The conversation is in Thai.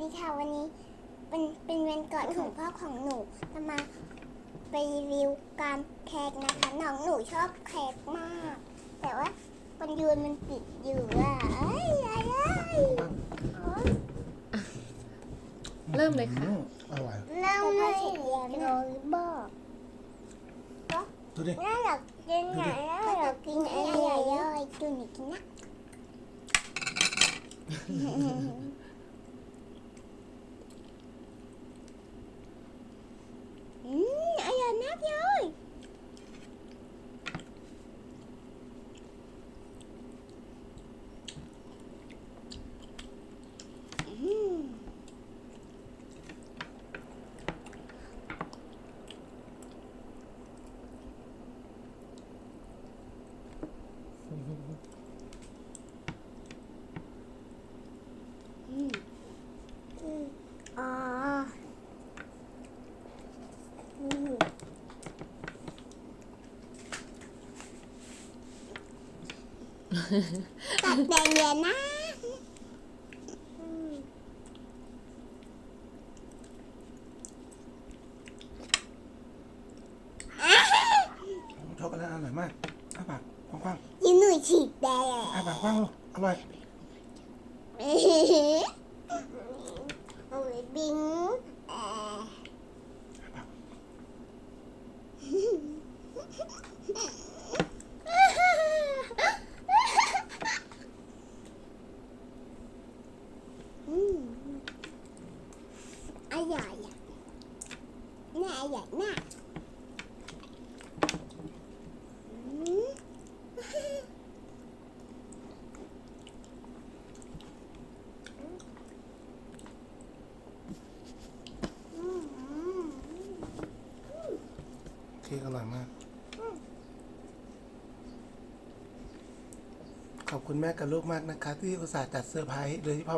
ดีค่ะวันนี้เป็นเป็นวันเกิดของพ่อของหนูจะมาไปรีวิวการแคกนะคะน้องหนูชอบแคกมาก แต่ว่ามันยืนมันปิดอยู่อะเอ้ยเอ้ยเอ้ยโอ๊ยเริ่มเลยค่ะ อืมอร่อยเริ่มเลยโรยบอกดูดิ น่าอยากกินไหนน่าอยากกินอะไรใหญ่ๆตัวนี้กินนะอื มอร่อยมากเลยอืม อืมอืมอ๋ออืม ตัดแดงเย็นนะอืมช็อกโกแลตอร่อยมากอ้าปากกว้างยินหนุ่ยฉีดแดงๆอ้าปากกว้างลูกอร่อย โอ้ยบิงเอ่อ อ้าปาก อืมอร่อยอะ น่าอร่อยมากอืมอืมเค้กอร่อยมาก ขอบคุณแม่กับลูกมากนะคะ ที่อุตส่าห์จัดเซอร์ไพรส์โดยเฉพาะ